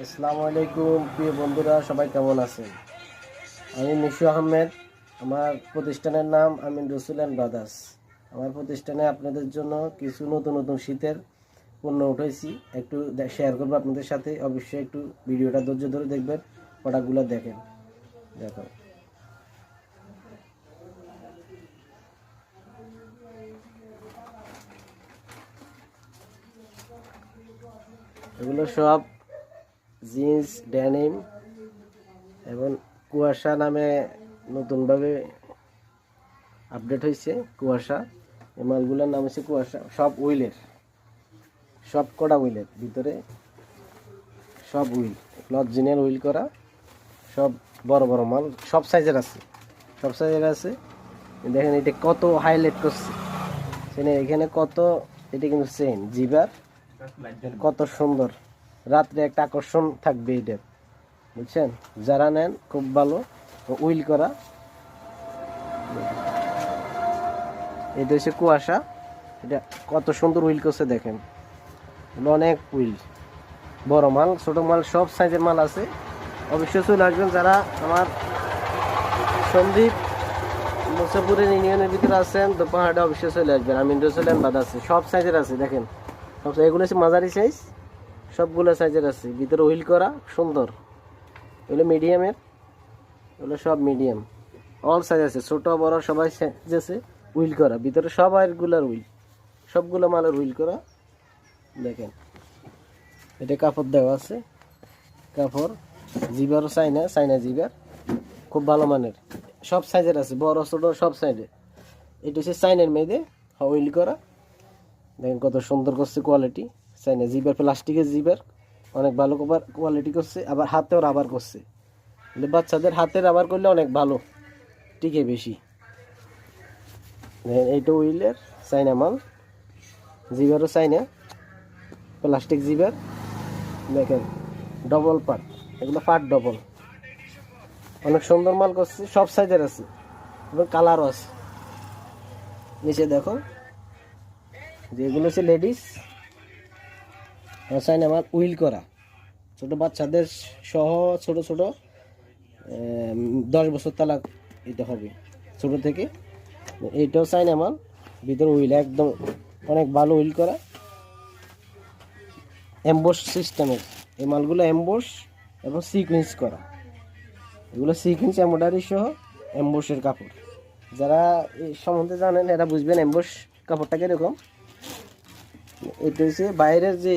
আসসালামু আলাইকুম প্রিয় বন্ধুরা, সবাই কেমন আছেন? আমি মিশু আহমেদ, আমার প্রতিষ্ঠানের নাম আমিন রসুল অ্যান্ড ব্রাদার্স। আমার প্রতিষ্ঠানে আপনাদের জন্য কিছু নতুন নতুন শীতের পণ্য উঠেছি একটু শেয়ার করব আপনাদের সাথে। অবশ্যই একটু ভিডিওটা ধৈর্য ধরে দেখবেন প্রোডাক্টগুলো দেখেন। দেখো। এগুলো সব জিন্স ড্যানিম এবং কুয়াশা নামে নতুনভাবে আপডেট হয়েছে, কুয়াশা। এই মালগুলোর নাম হচ্ছে কুয়াশা, সব উইলের। সব কটা উইলের ভিতরে সব উইল অরিজিনাল উইল করা, সব বড় বড় মাল, সব সাইজের আছে, সব সাইজের আছে। দেখেন এটা কত হাইলাইট করছে। সেখানে এখানে কত, এটা কিন্তু চেন জিবার, কত সুন্দর। রাত্রে একটা আকর্ষণ থাকবে এটার বুঝছেন? যারা নেন, খুব ভালো। উইল করা। এটা হচ্ছে কুয়াশা। এটা কত সুন্দর উইল করছে দেখেন। অনেক উইল। বড় মাল, ছোট মাল, সব সাইজের মাল আছে। অবশ্যই চলে আসবেন যারা আমার সন্দীপ মুসাপুরের ইউনিয়নের ভিতরে আছেন, তো পাহাড়ে অবশ্যই চলে আসবেন। আমি ইন্ডোসেলেন বাদ আছে। সব সাইজের আছে, দেখেন। সব এগুলো হচ্ছে মাঝারি সাইজ সবগুলো সাইজের আছে। ভিতরে হুইল করা, সুন্দর। এগুলো মিডিয়ামের এগুলো সব মিডিয়াম অল সাইজ আছে, ছোট, বড়, সবাই সাইজ আছে হুইল করা। ভিতরে সবাইগুলোর হুইল। সবগুলো মালের হুইল করা। দেখেন, এটা কাপড় দেওয়া আছে। কাপড় জিবারও চাইনা চাইনা জিবার খুব ভালো মানের। সব সাইজের আছে, বড়, ছোট, সব সাইজের। এটা হচ্ছে চাইনের মেয়েদের হুইল করা। দেখেন কত সুন্দর করছে কোয়ালিটি চাইনা জিবার প্লাস্টিকের জিবার অনেক ভালো কোয়ালিটি করছে, আবার হাতেও রাবার করছে। বাচ্চাদের হাতে রাবার করলে অনেক ভালো, টিকে বেশি। দেখেন, এইটা উইলের চাইনা মাল জিবারও চাইনা প্লাস্টিক জিবার দেখেন ডবল পার্ট এগুলো পার্ট ডবল অনেক সুন্দর মাল করছে, সব সাইজের আছে, এবং কালারও আছে। নিচে দেখো, যেগুলো হচ্ছে লেডিস চাইনা মাল উইল করা। ছোট বাচ্চাদের সহ ছোট ছোট দশ বছর তালাক এটা হবে ছোট থেকে। এইটাও চাইনা মাল ভিতরে উইল, একদম অনেক ভালো উইল করা। এম্বোস সিস্টেমের এই মালগুলো এম্বোস এবং সিকুয়েন্স করা। এগুলো সিকুয়েন্স এম্বোডারি সহ এম্বোসের কাপড়। যারা এই সম্বন্ধে জানেন, এরা বুঝবেন এম্বোস কাপড়টা কীরকম। এটা হচ্ছে বাইরের যে